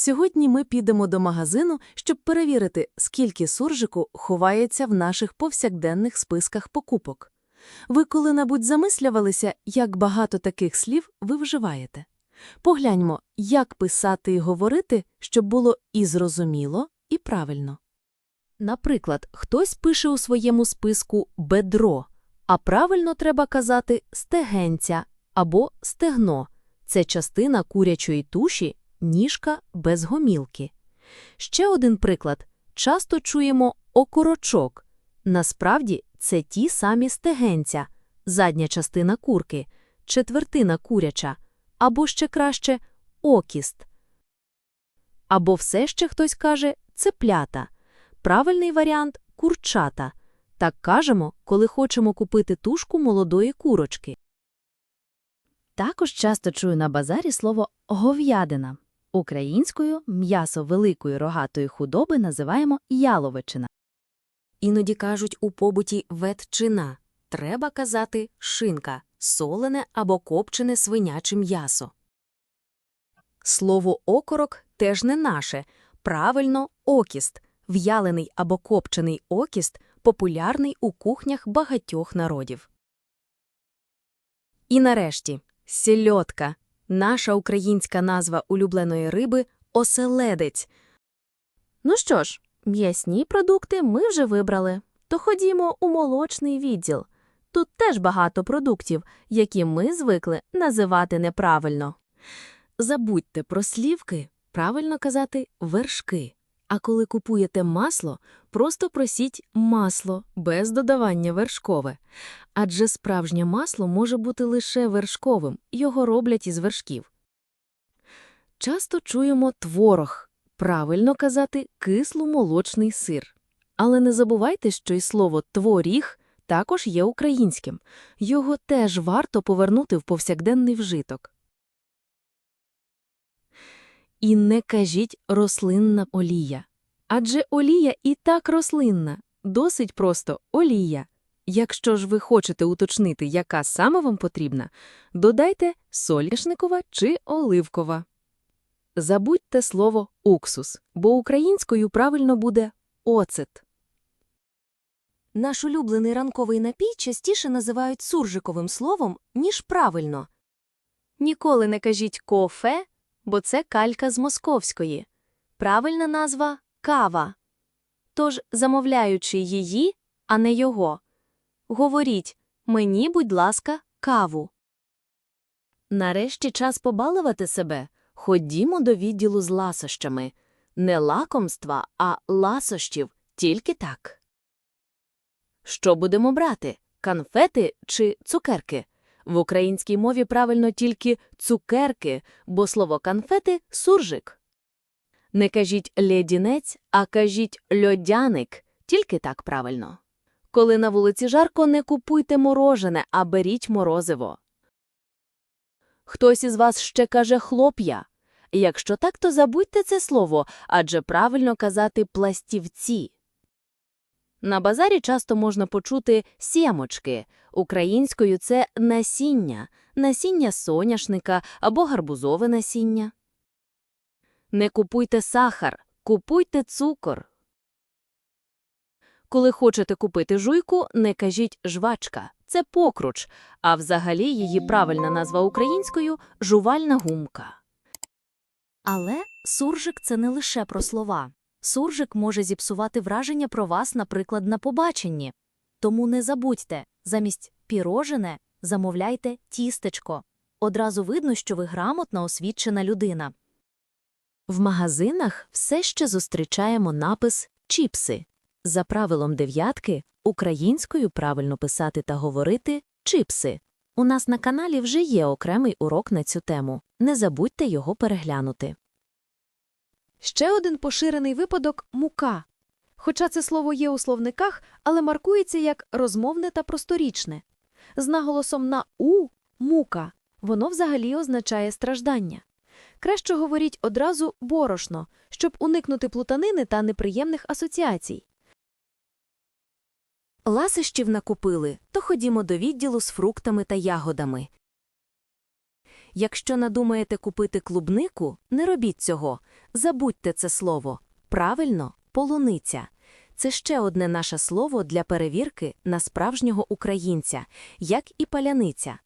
Сьогодні ми підемо до магазину, щоб перевірити, скільки суржику ховається в наших повсякденних списках покупок. Ви коли-небудь замислювалися, як багато таких слів ви вживаєте? Погляньмо, як писати і говорити, щоб було і зрозуміло, і правильно. Наприклад, хтось пише у своєму списку «бедро», а правильно треба казати «стегенця» або «стегно». Це частина курячої туші, ніжка без гомілки. Ще один приклад. Часто чуємо «окорочок». Насправді це ті самі стегенця, задня частина курки, четвертина куряча, або ще краще окіст. Або все ще хтось каже цеплята. Правильний варіант – курчата. Так кажемо, коли хочемо купити тушку молодої курочки. Також часто чую на базарі слово «говядина». Українською м'ясо великої рогатої худоби називаємо яловичина. Іноді кажуть у побуті ветчина. Треба казати шинка, солене або копчене свиняче м'ясо. Слово окорок теж не наше. Правильно окіст. В'ялений або копчений окіст популярний у кухнях багатьох народів. І нарешті сільотка. Наша українська назва улюбленої риби – оселедець. Ну що ж, м'ясні продукти ми вже вибрали. То ходімо у молочний відділ. Тут теж багато продуктів, які ми звикли називати неправильно. Забудьте про слівки, правильно казати вершки. А коли купуєте масло, просто просіть масло без додавання вершкове. Адже справжнє масло може бути лише вершковим, його роблять із вершків. Часто чуємо творог, правильно казати кисломолочний сир. Але не забувайте, що й слово творіг також є українським. Його теж варто повернути в повсякденний вжиток. І не кажіть рослинна олія. Адже олія і так рослинна, досить просто олія. Якщо ж ви хочете уточнити, яка саме вам потрібна, додайте соняшникова чи оливкова. Забудьте слово уксус, бо українською правильно буде оцет. Наш улюблений ранковий напій частіше називають суржиковим словом, ніж правильно. Ніколи не кажіть кофе, бо це калька з московської. Правильна назва кава. Тож, замовляючи її, а не його, говоріть мені, будь ласка, каву. Нарешті час побалувати себе. Ходімо до відділу з ласощами. Не лакомства, а ласощів, тільки так. Що будемо брати? Конфети чи цукерки? В українській мові правильно тільки цукерки, бо слово конфети – суржик. Не кажіть лєдінець, а кажіть льодяник, тільки так правильно. Коли на вулиці жарко, не купуйте морожене, а беріть морозиво. Хтось із вас ще каже хлоп'я. Якщо так, то забудьте це слово, адже правильно казати пластівці. На базарі часто можна почути сємочки. Українською це насіння, насіння соняшника або гарбузове насіння. Не купуйте сахар, купуйте цукор. Коли хочете купити жуйку, не кажіть жвачка. Це покруч, а взагалі її правильна назва українською – жувальна гумка. Але суржик це не лише про слова. Суржик може зіпсувати враження про вас, наприклад, на побаченні. Тому не забудьте, замість пірожене замовляйте тістечко. Одразу видно, що ви грамотна освічена людина. В магазинах все ще зустрічаємо напис «чіпси». За правилом дев'ятки українською правильно писати та говорити «чипси». У нас на каналі вже є окремий урок на цю тему. Не забудьте його переглянути. Ще один поширений випадок – мука. Хоча це слово є у словниках, але маркується як розмовне та просторічне. З наголосом на «у» – мука. Воно взагалі означає страждання. Краще говоріть одразу борошно, щоб уникнути плутанини та неприємних асоціацій. Ласощів накупили, то ходімо до відділу з фруктами та ягодами. Якщо надумаєте купити клубнику, не робіть цього. Забудьте це слово. Правильно, полуниця. Це ще одне наше слово для перевірки на справжнього українця, як і паляниця.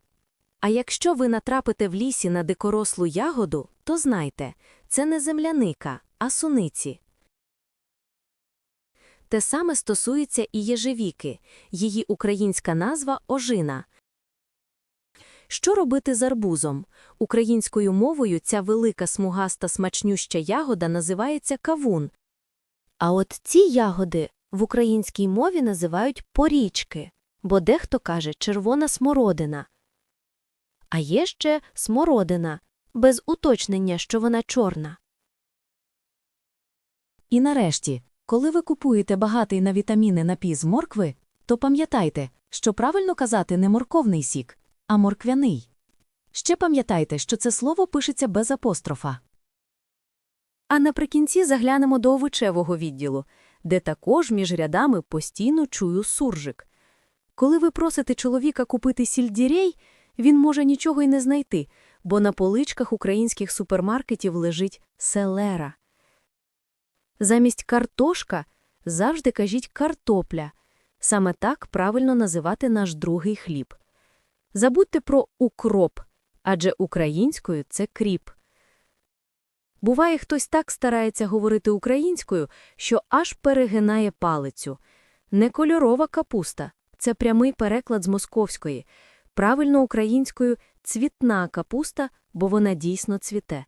А якщо ви натрапите в лісі на дикорослу ягоду, то знайте, це не земляника, а суниці. Те саме стосується і єжевіки, її українська назва ожина. Що робити з арбузом? Українською мовою ця велика смугаста смачнюща ягода називається кавун. А от ці ягоди в українській мові називають порічки, бо дехто каже червона смородина. А є ще смородина, без уточнення, що вона чорна. І нарешті, коли ви купуєте багатий на вітаміни напій з моркви, то пам'ятайте, що правильно казати не морковний сік, а морквяний. Ще пам'ятайте, що це слово пишеться без апострофа. А наприкінці заглянемо до овочевого відділу, де також між рядами постійно чую суржик. Коли ви просите чоловіка купити сільдірей, він може нічого й не знайти, бо на поличках українських супермаркетів лежить селера. Замість картошка завжди кажіть картопля. Саме так правильно називати наш другий хліб. Забудьте про укроп, адже українською це кріп. Буває, хтось так старається говорити українською, що аж перегинає палицю. Не кольорова капуста – це прямий переклад з московської. Правильно українською – цвітна капуста, бо вона дійсно цвіте.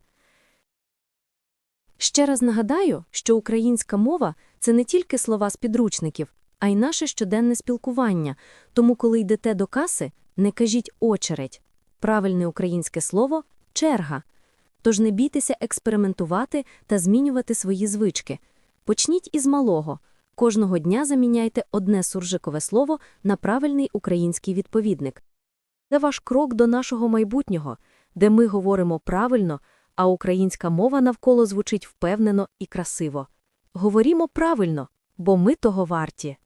Ще раз нагадаю, що українська мова – це не тільки слова з підручників, а й наше щоденне спілкування. Тому, коли йдете до каси, не кажіть «очередь». Правильне українське слово – черга. Тож не бійтеся експериментувати та змінювати свої звички. Почніть із малого. Кожного дня заміняйте одне суржикове слово на правильний український відповідник. Це ваш крок до нашого майбутнього, де ми говоримо правильно, а українська мова навколо звучить впевнено і красиво. Говорімо правильно, бо ми того варті.